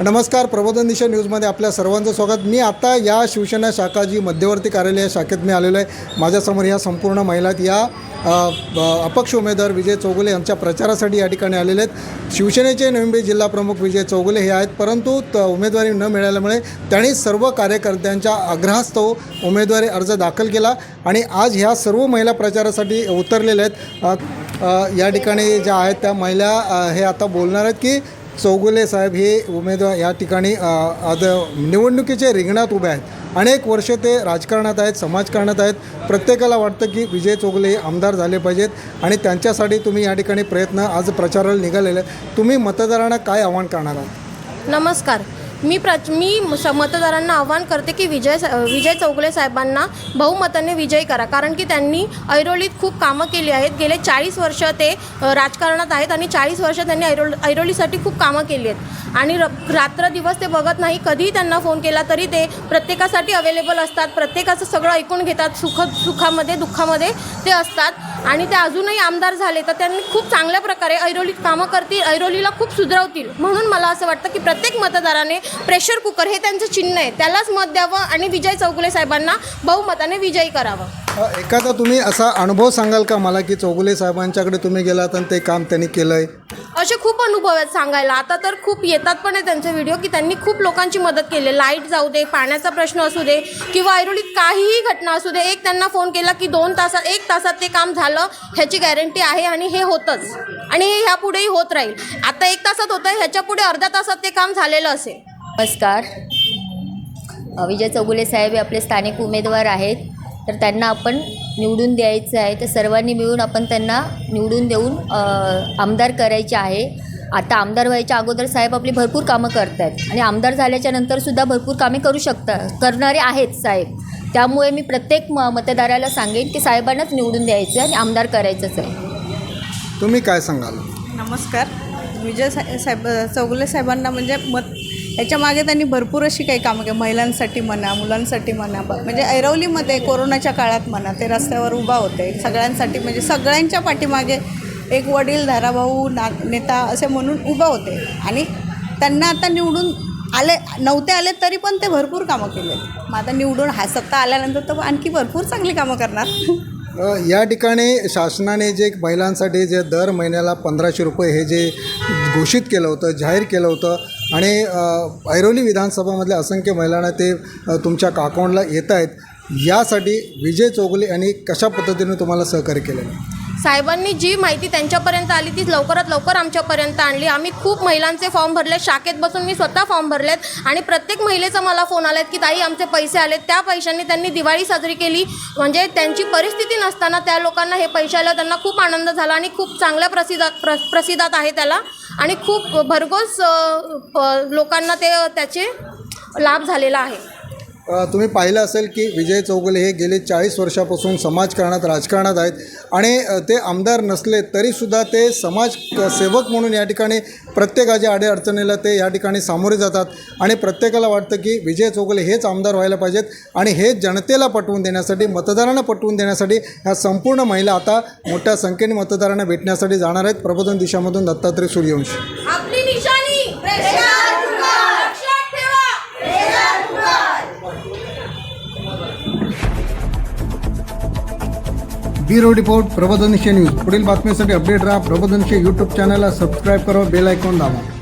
नमस्कार प्रबोधन दिशा न्यूजमध्ये आपल्या सर्वांचं स्वागत. मी आता या शिवसेना शाखा जी मध्यवर्ती कार्यालय शाखेत मी आलेलो आहे. माझ्यासमोर या संपूर्ण महिला या अपक्ष उमेदवार विजय चौगुले यांच्या प्रचारासाठी या ठिकाणी आलेले आहेत. शिवसेनेचे नवी जिल्हा प्रमुख विजय चौगुले हे आहेत परंतु त उमेदवारी न मिळाल्यामुळे त्यांनी सर्व कार्यकर्त्यांच्या आग्रहास्तव उमेदवारी अर्ज दाखल केला आणि आज ह्या सर्व महिला प्रचारासाठी उतरलेल्या आहेत. या ठिकाणी ज्या आहेत त्या महिला हे आता बोलणार आहेत की चौगुले साहेब हे उमेदवार या ठिकाणी आज निवडणुकीचे रिंगणात उभे आहेत. अनेक वर्ष ते राजकारणात आहेत समाजकारणात आहेत. प्रत्येकाला वाटतं की विजय चौगुले हे आमदार झाले पाहिजेत आणि त्यांच्यासाठी तुम्ही या ठिकाणी प्रयत्न आज प्रचाराला निघालेले तुम्ही मतदारांना काय आव्हान करणार आहात? नमस्कार. मी प्रच मी स- मतदारांना आव्हान करते की विजय सा- विजय चौगले साहेबांना बहुमताने विजयी करा. कारण की त्यांनी ऐरोलीत खूप कामं केली आहेत. गेले चाळीस वर्ष ते राजकारणात आहेत आणि चाळीस वर्ष त्यांनी ऐरोल ऐरोलीसाठी खूप कामं केली आहेत. आणि र रात्र दिवस ते बघत नाही. कधीही त्यांना फोन केला तरी ते प्रत्येकासाठी अवेलेबल असतात. प्रत्येकाचं सगळं ऐकून घेतात. सुख सुखामध्ये दुःखामध्ये ते असतात. आणि ते अजूनही आमदार झाले तर त्यांनी खूप चांगल्या प्रकारे ऐरोलीत कामं करतील ऐरोलीला खूप सुधरवतील. म्हणून मला असं वाटतं की प्रत्येक मतदाराने प्रेशर कुकर हे त्यांचं चिन्ह आहे त्यालाच मत द्यावं आणि विजय चौगुले साहेबांना बहुमताने विजयी करावं. एखादा तुम्ही असा अनुभव सांगाल का मला की चौगुले साहेबांच्याकडे तुम्ही गेलात आणि ते काम त्यांनी केलं आहे असे खूप अनुभव आहेत सांगायला. आता तर खूप येतात पण आहे त्यांचे व्हिडिओ की त्यांनी खूप लोकांची मदत केली. लाइट जाऊ दे पाण्याचा प्रश्न असू दे किंवा ऐरोलीत काहीही घटना असू दे एक त्यांना फोन केला की दोन तासात एक तासात ते काम झालं ह्याची गॅरंटी आहे आणि हे होतंच. आणि हे ह्यापुढेही होत राहील. आता एक तासात होतं ह्याच्या पुढे अर्ध्या तासात ते काम झालेलं असेल. नमस्कार. अ, विजय चौगुले साहेब हे आपले स्थानिक उमेदवार आहेत. तर त्यांना आपण निवडून द्यायचं आहे. तर सर्वांनी मिळून आपण त्यांना निवडून देऊन आमदार करायचे आहे. आता आमदार व्हायच्या अगोदर साहेब आपली भरपूर कामं करत आहेत आणि आमदार झाल्याच्या नंतरसुद्धा भरपूर कामे करू शकतात करणारे आहेत साहेब. त्यामुळे मी प्रत्येक म मतदाराला सांगेन की साहेबांनाच निवडून द्यायचं आहे आणि आमदार करायचंच आहे. तुम्ही काय सांगाल? नमस्कार. विजय सा साहेब चौगुले साहेबांना म्हणजे मत याच्या मागे त्यांनी भरपूर अशी काही कामं केली. महिलांसाठी म्हणा मुलांसाठी म्हणा ब- म्हणजे ऐरवलीमध्ये कोरोनाच्या काळात म्हणा ते रस्त्यावर उभा होते. सगळ्यांसाठी म्हणजे सगळ्यांच्या पाठीमागे एक वडील धाराभाऊ ना नेता असे म्हणून उभा होते. आणि त्यांना आता निवडून आले नव्हते आले तरी पण ते भरपूर कामं केले. मग आता निवडून हा सत्ता आल्यानंतर तर आणखी भरपूर चांगली कामं करणार. या ठिकाणी शासनाने जे महिलांसाठी जे दर महिन्याला पंधराशे रुपये हे जे घोषित केलं होतं जाहीर केलं होतं आणि ऐरोली विधानसभामधल्या असंख्य महिलांना ते तुमच्या अकाउंटला येत आहेत यासाठी विजय चौगुले यांनी कशा पद्धतीने तुम्हाला सहकार्य केलेलं आहे? साहेबांनी जी माहिती त्यांच्यापर्यंत आली ती लवकरात लवकर आमच्यापर्यंत आणली. आम्ही खूप महिलांचे फॉर्म भरले शाखेत बसून मी स्वतः फॉर्म भरलेत. आणि प्रत्येक महिलेचा मला फोन आलेत की ताई आमचे पैसे आलेत. त्या पैशांनी त्यांनी दिवाळी साजरी केली. म्हणजे त्यांची परिस्थिती नसताना त्या लोकांना हे पैसे आलं त्यांना खूप आनंद झाला आणि खूप चांगल्या प्रसिद्धात प्र प्रसिद्धात आहे त्याला. आणि खूप भरघोस प- लोकांना ते त्याचे लाभ झालेला आहे. तुम्ही पाहिलं असेल की विजय चौगुले हे गेले चाळीस वर्षापासून समाजकारणात राजकारणात आहेत. आणि ते आमदार नसले तरीसुद्धा ते समाज सेवक म्हणून या ठिकाणी प्रत्येकाच्या अडीअडचणीला ते या ठिकाणी सामोरे जातात. आणि प्रत्येकाला वाटतं की विजय चौगुले हेच आमदार व्हायला पाहिजेत आणि हे जनतेला पटवून देण्यासाठी मतदारांना पटवून देण्यासाठी ह्या संपूर्ण महिला आता मोठ्या संख्येने मतदारांना भेटण्यासाठी जाणार आहेत. प्रबोधन दिशामधून दत्तात्रय सूर्यवंशी. ब्युरो रिपोर्ट प्रबोधनशी न्यूज. पुढील बातमीसाठी अपडेट राहा प्रबोधनशे यूट्यूब चॅनलला. सबस्क्राईब करा बेल आयकॉन दाबा.